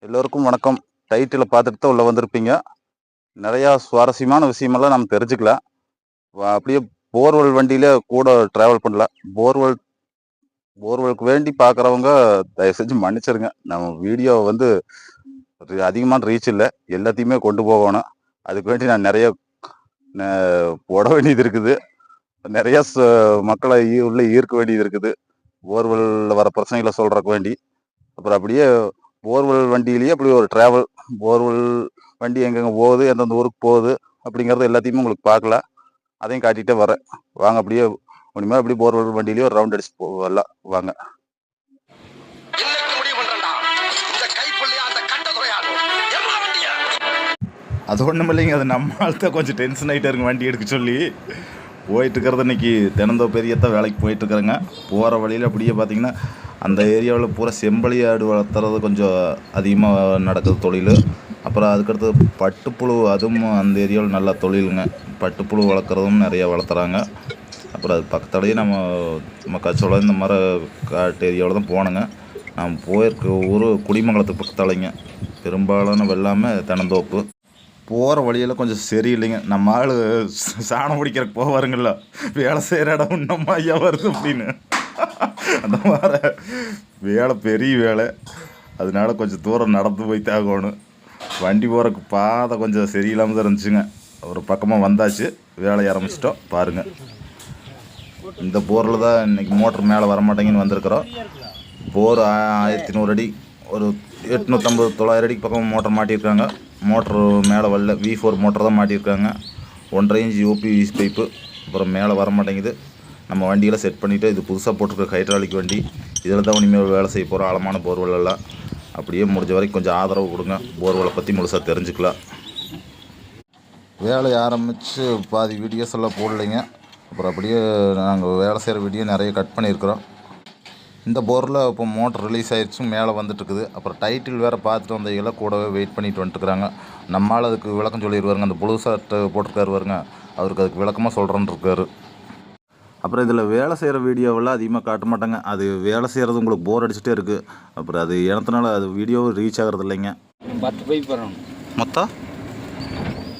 எல்லோருக்கும் வணக்கம். டைட்டில் பார்த்துட்டு தான் உள்ளே வந்திருப்பீங்க. நிறையா சுவாரஸ்யமான விஷயமெல்லாம் நம்ம தெரிஞ்சுக்கலாம் அப்படியே போர்வெல் வண்டியில் கூட ட்ராவல் பண்ணல. போர்வெல் போர்வெலுக்கு வேண்டி பார்க்குறவங்க தயவு செஞ்சு மன்னிச்சிருங்க. நம்ம வீடியோ வந்து ஒரு அதிகமான ரீச் இல்லை. எல்லாத்தையுமே கொண்டு போகணும். அதுக்கு வேண்டி நான் நிறைய ந- போட வேண்டியது இருக்குது. நிறையா ச- மக்களை ஈ- ஈர்க்க வேண்டியது இருக்குது. போர்வெலில் வர பிரச்சனைகளை சொல்கிறக்கு வேண்டி. அப்புறம் அப்படியே போர்வெல் வண்டியிலேயே அப்படி ஒரு ட்ராவல் போர்வெல் வண்டி எங்கெங்கே போகுது எந்தெந்த ஊருக்கு போகுது அப்படிங்கிறது எல்லாத்தையுமே உங்களுக்கு பார்க்கலாம். அதையும் காட்டிகிட்டே வரேன். வாங்க அப்படியே முடியுமா அப்படியே போர்வெல் வண்டியிலேயே ஒரு ரவுண்ட் அடிச்சு போகலாம். வாங்க. அது ஒன்றும் இல்லைங்க. அது நம்மள்தான் கொஞ்சம் டென்ஷன் ஆகிட்டே இருங்க வண்டி எடுக்க சொல்லி. போயிட்டு இருக்கிறது இன்னைக்கு தினந்தோ பெரியத்தான் வேலைக்கு போயிட்டு இருக்கிறேங்க. போகிற வழியில் அப்படியே பார்த்தீங்கன்னா அந்த ஏரியாவில் பூரா செம்பளி ஆடு வளர்த்துறது கொஞ்சம் அதிகமாக நடக்குது தொழில். அப்புறம் அதுக்கடுத்து பட்டுப்புழு அதுவும் அந்த ஏரியாவில் நல்ல தொழிலுங்க. பட்டுப்புழு வளர்க்குறதும் நிறையா வளர்த்துறாங்க. அப்புறம் அது பக்கத்துலேயே நம்ம மக்காச்சோளம் இந்த மாதிரி காட்டு ஏரியாவில் தான் போனோங்க நான் போயிருக்க ஊர் குடிமங்கலத்துக்கு பக்கத்தாலைங்க. பெரும்பாலான வெள்ளாமை தென்னந்தோப்பு. போகிற வழியெல்லாம் கொஞ்சம் சரியில்லைங்க. நம்ம ஆள் சாணம் பிடிக்கிறக்கு போவாருங்கள்ல வேலை செய்கிற இடம் இன்னும் ஐயா வருது அப்படின்னு. அந்த மாதிரி வேலை பெரிய வேலை. அதனால கொஞ்சம் தூரம் நடந்து போய் தாகணும் வண்டி போகிறக்கு பாதை கொஞ்சம் சரியில்லாமல் தான் இருந்துச்சுங்க. ஒரு பக்கமாக வந்தாச்சு. வேலையை ஆரம்பிச்சிட்டோம். பாருங்கள் இந்த போரில் தான் இன்றைக்கி மோட்டர் மேலே வரமாட்டேங்கன்னு வந்திருக்கிறோம். போர் ஆயிரத்தி நூறு அடி ஒரு எட்நூற்றம்பது தொள்ளாயிரம் அடிக்கு பக்கம் மோட்டர் மாட்டியிருக்காங்க. மோட்ரு மேலே வரல. வி ஃபோர் மோட்டர் தான் மாட்டியிருக்காங்க. ஒன்றரை இன்ச் யூபிவிசி பைப்பு அப்புறம் மேலே வர மாட்டேங்குது நம்ம வண்டியில் செட் பண்ணிவிட்டு இது புதுசாக போட்டிருக்க ஹைட்ராலிக் வண்டி. இதில் தான் இனிமேல் வேலை செய்ய போகிறோம் ஆழமான போர்வெல்லாம் அப்படியே முடிஞ்ச வரைக்கும் கொஞ்சம் ஆதரவு கொடுங்க. போர்வெலை பற்றி முழுசாக தெரிஞ்சுக்கலாம் வேலையை ஆரம்பித்து பாதி வீடியோஸ் எல்லாம் போடலைங்க. அப்புறம் அப்படியே நாங்கள் வேலை செய்கிற வீடியோ நிறைய கட் பண்ணியிருக்கிறோம். இந்த போரில் இப்போ மோட்டர் ரிலீஸ் ஆயிடுச்சு மேலே வந்துட்டுருக்குது. அப்புறம் டைட்டில் வேறு பார்த்துட்டு வந்தீங்களா கூடவே வெயிட் பண்ணிட்டு வந்துட்டுருக்குறாங்க நம்மளால் அதுக்கு விளக்கம் சொல்லிடுவாருங்க அந்த புழு சட்டை போட்டிருக்காரு வருங்க அவருக்கு அதுக்கு விளக்கமாக சொல்கிறேன்னு இருக்காரு. அப்புறம் இதில் வேலை செய்கிற வீடியோவெல்லாம் அதிகமாக காட்ட மாட்டாங்க. அது வேலை செய்கிறது உங்களுக்கு போர் அடிச்சுட்டே இருக்குது அப்புறம் அது இனத்தினால அது வீடியோ ரீச் ஆகிறது இல்லைங்க. பத்து பைப் வரணும். மொத்தம்?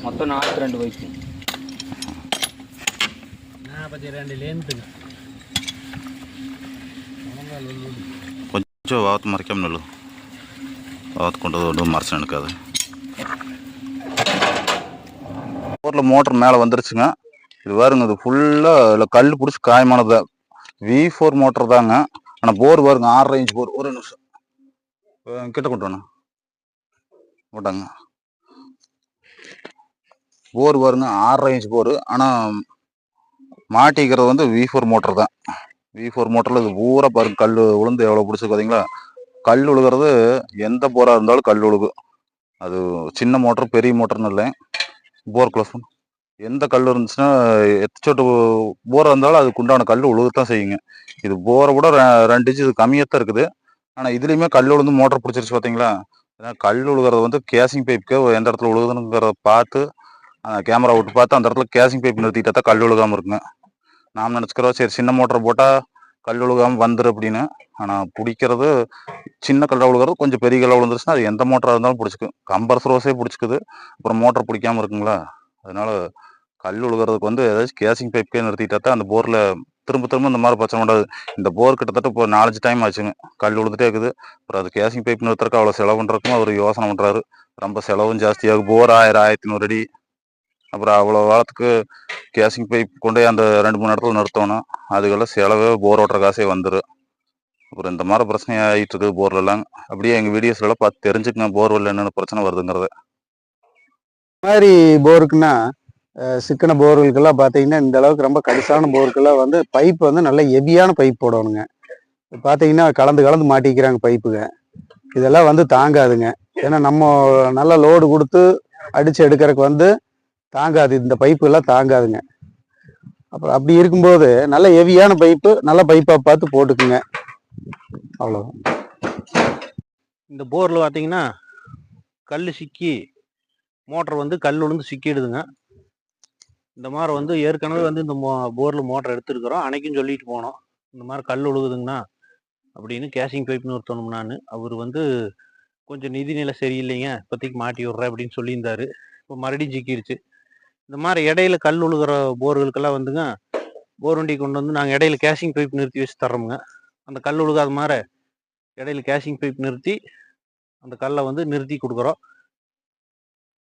மொத்தம் நாற்பத்தி ரெண்டு பைப்பு நாற்பத்தி ரெண்டு லேந்துங்க கொஞ்சம் வாத்து மறைக்காம நல்லு. வாத்து கொண்டு வந்து மறைச்சு நினைக்காது போரில் மோட்டர் மேலே வந்துருச்சுங்க. இது பாருங்க இது ஃபுல்லாக இல்லை கல் பிடிச்சி காயமானது தான். வி ஃபோர் மோட்டர் தாங்க. ஆனால் போர் பாருங்க ஆறு இன்ச் போர் ஒரு நிமிஷம். கிட்ட கொண்டு வாங்க போட்டாங்க. போர் பாருங்க ஆறரை இன்ச் போர் ஆனால் மாட்டிக்கிறது வந்து வி ஃபோர் மோட்டர் தான். வி ஃபோர் மோட்டரில் இது பூரா பாருங்க கல் உளுந்து எவ்வளோ பிடிச்சி பார்த்தீங்களா கல் உழுகிறது எந்த போராக இருந்தாலும் கல் உழுகு அது சின்ன மோட்டர் பெரிய மோட்டர்னு இல்லை. போர் க்ளோஸ் பண்ணு. எந்த கல் இருந்துச்சுன்னா எத்தச்சோட்டு போராக இருந்தாலும் அதுக்கு உண்டான கல் உழுகத்தான் செய்யுங்க. இது போரை விட ரெண்டு இன்ச்சு இது கம்மியாக தான் இருக்குது. ஆனால் இதுலேயுமே கல் உழுந்து மோட்டர் பிடிச்சிருச்சு பார்த்தீங்களா ஏன்னா கல் உழுகிறது வந்து கேசிங் பைப்புக்கு எந்த இடத்துல உழுகுதுங்கிறத பார்த்து கேமரா விட்டு பார்த்து அந்த இடத்துல கேசிங் பைப் நிறுத்திட்டா தான் கல் உழுகாமல் இருக்குங்க. நாம் நினச்சிக்கிறோம் சரி சின்ன மோட்டர் போட்டால் கல் உழுகாமல் வந்துடு அப்படின்னு. ஆனால் பிடிக்கிறது சின்ன கல்லாக உழுகிறது கொஞ்சம் பெரிய கல்ல விழுந்துருச்சுன்னா அது எந்த மோட்டராக இருந்தாலும் பிடிச்சிக்கும். கம்பர் ரோஸே பிடிச்சிக்குது. அப்புறம் மோட்டர் பிடிக்காம இருக்குங்களா? அதனால கல் உழுகிறதுக்கு வந்து ஏதாச்சும் கேசிங் பைப்பே நிறுத்திட்டா தான் அந்த போரில் திரும்ப திரும்ப இந்த மாதிரி பிரச்சனை பண்ணாது இந்த போர் கிட்டத்தட்ட இப்போ நாலஞ்சு டைம் ஆச்சுங்க. கல் விழுந்துட்டே இருக்குது. அப்புறம் அது கேசிங் பைப் நிறுத்துறதுக்கு அவ்வளோ செலவு அவர் யோசனை பண்ணுறாரு ரொம்ப செலவும் ஜாஸ்தியாகும் போர் ஆயிரம் ஆயிரத்தி நூறு அடி. அப்புறம் அவ்வளோ காலத்துக்கு கேசிங் பைப் கொண்டு போய் அந்த ரெண்டு மூணு இடத்துல நிறுத்தணும். அதுக்கெல்லாம் செலவே போர் ஓட்டுற காசே வந்துடும் அப்புறம் இந்த மாதிரி பிரச்சனை ஆகிட்டு இருக்குது போர்லெல்லாம் அப்படியே எங்கள் வீடியோஸ்லாம் எல்லாம் பார்த்து தெரிஞ்சுக்கங்க போர்வெல் என்னென்ன பிரச்சனை வருதுங்கிறத. மாதிரி போருக்குன்னா சிக்கன போர்களுக்கெல்லாம் பார்த்தீங்கன்னா இந்த அளவுக்கு ரொம்ப கடிசான போருக்கெல்லாம் வந்து பைப் வந்து நல்ல ஹெவியான பைப் போடணுங்க. பார்த்தீங்கன்னா கலந்து கலந்து மாட்டிக்கிறாங்க பைப்புங்க. இதெல்லாம் வந்து தாங்காதுங்க. ஏன்னா நம்ம நல்ல லோடு கொடுத்து அடித்து எடுக்கிறதுக்கு வந்து தாங்காது. இந்த பைப்பு எல்லாம் தாங்காதுங்க. அப்புறம் அப்படி இருக்கும்போது நல்ல ஹெவியான பைப்பு நல்ல பைப்பாக பார்த்து போட்டுக்குங்க. அவ்வளோ இந்த போரில் பார்த்தீங்கன்னா கல் சிக்கி மோட்டர் வந்து கல் உளுந்து சிக்கிடுதுங்க. இந்த மாதிரி வந்து ஏற்கனவே வந்து இந்த மோ போரில் மோட்டர் எடுத்துருக்குறோம். அன்னைக்கும் சொல்லிட்டு போனோம். இந்த மாதிரி கல் உழுகுதுங்கண்ணா அப்படின்னு கேஷிங் பைப்னு ஒருத்தணும் நான். அவர் வந்து கொஞ்சம் நிதிநிலை சரியில்லைங்க. இப்போதைக்கு மாட்டி விட்றேன் அப்படின்னு சொல்லியிருந்தாரு. இப்போ மறுபடியும் ஜிக்கிடுச்சு இந்த மாதிரி இடையில கல் உழுகிற போர்களுக்கெல்லாம் வந்துங்க போர் வண்டி கொண்டு வந்து நாங்கள் இடையில கேஷிங் பைப் நிறுத்தி வச்சு தர்றோமுங்க. அந்த கல் உழுகாத மாதிரி இடையில கேஷிங் பைப் நிறுத்தி அந்த கல்லை வந்து நிறுத்தி கொடுக்குறோம்.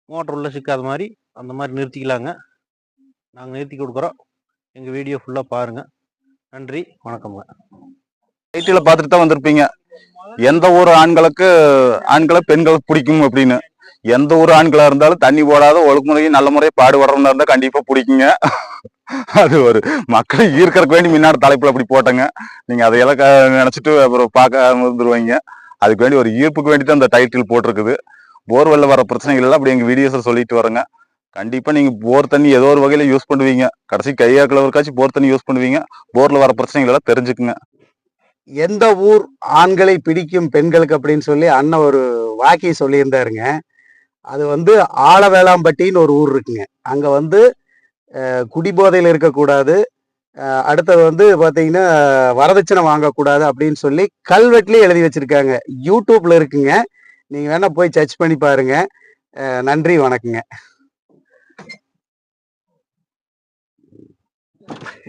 மோட்டர் உள்ள சிக்காத மாதிரி அந்த மாதிரி நிறுத்திக்கலாங்க. நாங்கள் நிறுத்தி கொடுக்குறோம். எங்கள் வீடியோ ஃபுல்லாக பாருங்கள் நன்றி வணக்கம்ங்க. டைட்டில பார்த்துட்டு தான் வந்திருப்பீங்க. எந்த ஒரு ஆண்களுக்கு ஆண்களை பெண்களுக்கு பிடிக்கும் அப்படின்னு. எந்த ஒரு ஆண்களாக இருந்தாலும் தண்ணி போடாத ஒழுங்குமுறையும் நல்ல முறையை பாடுபடுறவங்க இருந்தால் கண்டிப்பாக பிடிக்குங்க. அது ஒரு மக்களை ஈர்க்கறதுக்கு வேண்டி முன்னாடி தலைப்பில் அப்படி போட்டேங்க. நீங்கள் அதையெல்லாம் க- அப்புறம் பார்க்க இருந்துருவீங்க அதுக்கு வேண்டி ஒரு ஈர்ப்புக்கு வேண்டி தான் அந்த டைட்டில் போட்டிருக்குது. போர்வெல்ல வர பிரச்சனைகள் எல்லாம் அப்படி எங்கள் வீடியோஸில் சொல்லிட்டு வரேங்க கண்டிப்பா நீங்க போர் தண்ணி ஏதோ ஒரு வகையில யூஸ் பண்ணுவீங்க. கடைசி கையாக்களவருக்காச்சும் போர் தண்ணி யூஸ் பண்ணுவீங்க. போர்ல வர பிரச்சனைகள் எல்லாம் தெரிஞ்சுக்குங்க. எந்த ஊர் ஆண்களை பிடிக்கும் பெண்களுக்கு அப்படின்னு சொல்லி அண்ணன் ஒரு வாக்கி சொல்லியிருந்தாருங்க. அது வந்து ஆலவேளாம்பட்டின்னு ஒரு ஊர் இருக்குங்க. அங்கே வந்து குடிபோதையில் இருக்கக்கூடாது. அடுத்தது வந்து பார்த்தீங்கன்னா வரதட்சணை வாங்கக்கூடாது அப்படின்னு சொல்லி கல்வெட்டுலேயே எழுதி வச்சிருக்காங்க. யூடியூப்ல இருக்குங்க. நீங்கள் வேணா போய் சர்ச் பண்ணி பாருங்க. நன்றி வணக்கங்க. Yeah.